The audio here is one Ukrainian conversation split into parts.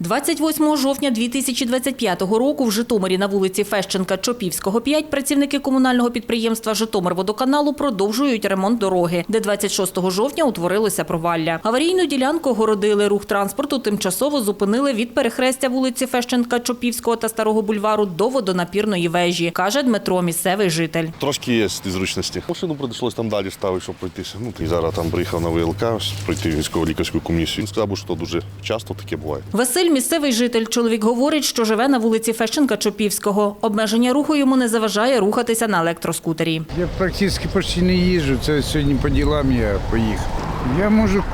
28 жовтня 2025 року в Житомирі на вулиці Фещенка Чопівського 5 працівники комунального підприємства Житомирводоканалу продовжують ремонт дороги, де 26 жовтня утворилося провалля. Аварійну ділянку огородили, рух транспорту тимчасово зупинили від перехрестя вулиці Фещенка Чопівського та Старого бульвару до водонапірної вежі, каже Дмитро, місцевий житель. Трошки є незручності. Машину прийшлось там далі ставити, щоб пройтися. Ну, і зараз там приїхав на ВЛК, пройти військово лікарську комісію. Він сказав, що дуже часто таке буває. Василь місцевий житель. Чоловік говорить, що живе на вулиці Фещенка Чопівського. Обмеження руху йому не заважає рухатися на електроскутері. Я практично почти не їжджу. Це сьогодні по ділам я поїхав. Я можу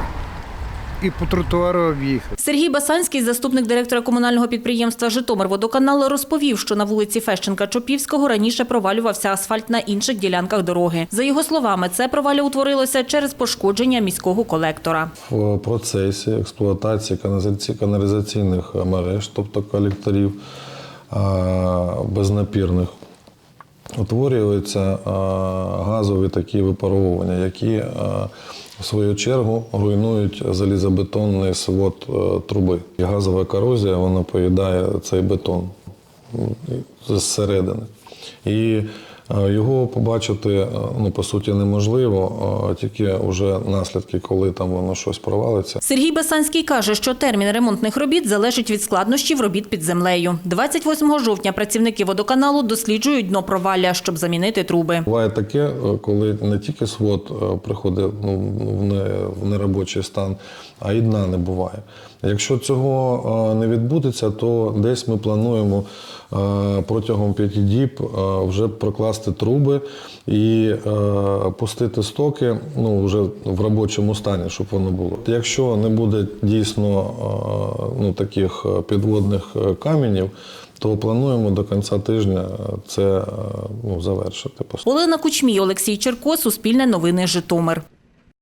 і по тротуару об'їхати. Сергій Басанський, заступник директора комунального підприємства Житомирводоканал, розповів, що на вулиці Фещенка Чопівського раніше провалювався асфальт на інших ділянках дороги. За його словами, це провалля утворилося через пошкодження міського колектора. в процесі експлуатації каналізаційних мереж, тобто колекторів безнапірних, утворюються газові такі випаровування, які в свою чергу руйнують залізобетонний свод е, труби. І газова корозія вона поїдає цей бетон зсередини. І е, його побачити е, ну, по суті неможливо, е, тільки вже наслідки, коли там воно щось провалиться. Сергій Басанський каже, що термін ремонтних робіт залежить від складнощів робіт під землею. 28 жовтня працівники водоканалу досліджують дно провалля, щоб замінити труби. Буває таке, е, коли не тільки свод е, приходить ну, в, не, в неробочий стан, а і дна не буває. Якщо цього е, не відбудеться, то десь ми плануємо е, протягом п'яти діб е, вже прокласти труби і е, пустити стоки ну, вже в робочому стані, щоб воно було. Якщо не буде дійсно е, ну, таких е, підводних е, каменів, то плануємо до кінця тижня це е, ну, завершити. Олена Кучмій, Олексій Черко, Суспільне новини Житомир.